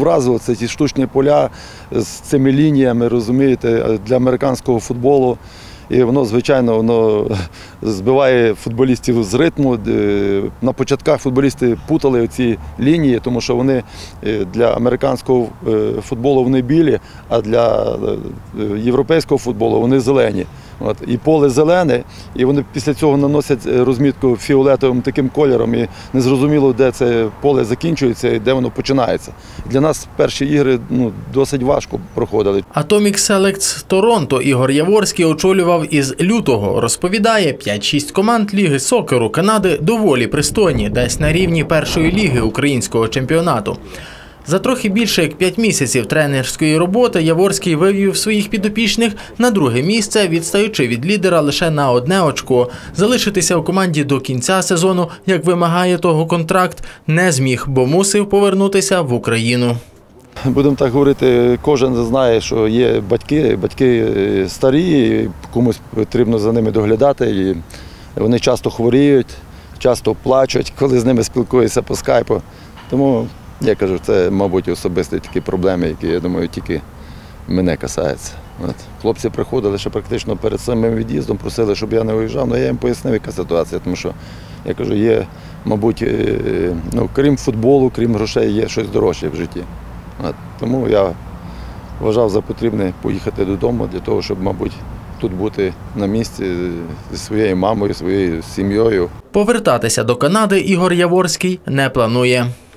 Вразило це ті штучні поля з цими лініями, розумієте, для американського футболу. І воно, звичайно, воно збиває футболістів з ритму. Е, На початках футболісти путали ці лінії, тому що вони е, для американського е, футболу вони білі, а для європейського футболу вони зелені. От. І поле зелене, і вони після цього наносять е, розмітку фіолетовим таким кольором, і незрозуміло, де це поле закінчується і де воно починається. Для нас перші ігри ну, досить важко проходили. Atomic Selects Торонто Ігор Яворський очолював із лютого. Розповідає, 5-6 команд Ліги Сокеру Канади доволі пристойні, десь на рівні першої ліги українського чемпіонату. За трохи більше як 5 місяців тренерської роботи Яворський вивів своїх підопічних на друге місце, відстаючи від лідера лише на одне очко. Залишитися у команді до кінця сезону, як вимагає того контракт, не зміг, бо мусив повернутися в Україну. Будемо так говорити, кожен знає, що є батьки, батьки е, старі, комусь потрібно за ними доглядати. І вони часто хворіють, часто плачуть, коли з ними спілкуюся по скайпу. Тому я кажу, це, мабуть, особисті такі проблеми, які, я думаю, тільки мене касаються. От. Хлопці приходили ще практично перед самим від'їздом, просили, щоб я не виїжджав, але я їм пояснив, яка ситуація, тому що я кажу, є, мабуть, е, ну, крім футболу, крім грошей, є щось дорожче в житті. От. Тому я вважав за потрібне поїхати додому для того, щоб, мабуть, тут бути на місці зі своєю мамою, своєю сім'єю. Повертатися до Канади Ігор Яворський не планує.